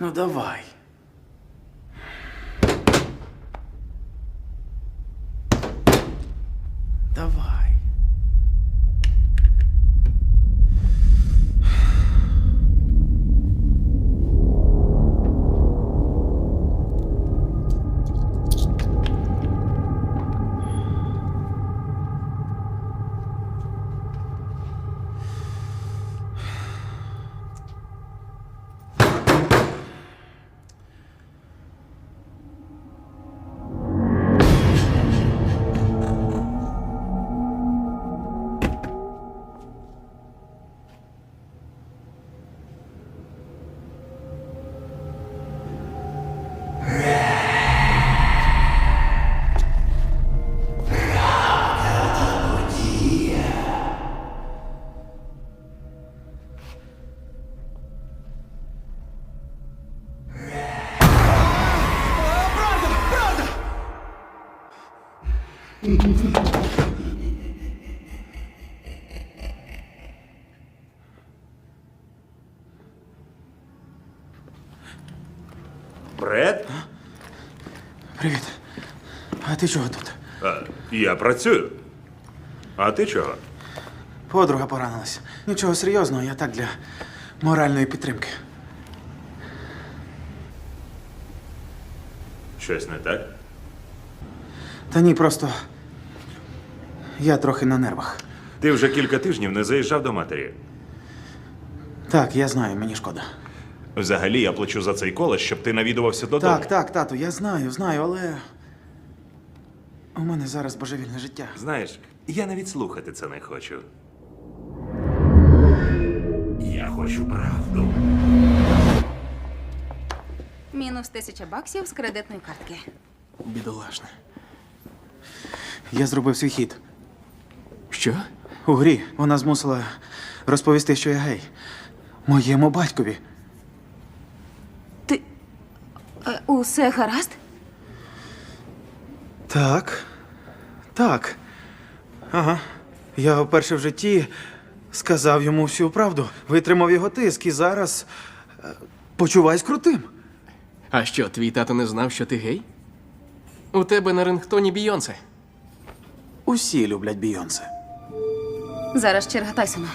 Ну давай. Бред? Привіт. А ти чого тут? А, я працюю. А ти чого? Подруга поранилась. Нічого серйозного, я так для моральної підтримки. Щось не так? Та ні, просто я трохи на нервах. Ти вже кілька тижнів не заїжджав до матері. Так, я знаю, мені шкода. Взагалі я плачу за цей колес, щоб ти навідувався додому. Так, так, тату, я знаю, знаю, але. У мене зараз божевільне життя. Знаєш, я навіть слухати це не хочу. Я хочу правду. Мінус тисяча баксів з кредитної картки. Бідолашне. Я зробив свій хід. Що? У грі вона змусила розповісти, що я гей. Моєму батькові. Ти. Е, усе гаразд? Так. Так. Ага. Я вперше в житті сказав йому всю правду, витримав його тиск і зараз е, почуваюсь крутим. А що, твій тато не знав, що ти гей? У тебе на рингтоні Бійонсе. Усі люблять Бійонсе. Зараз черга Тайсона.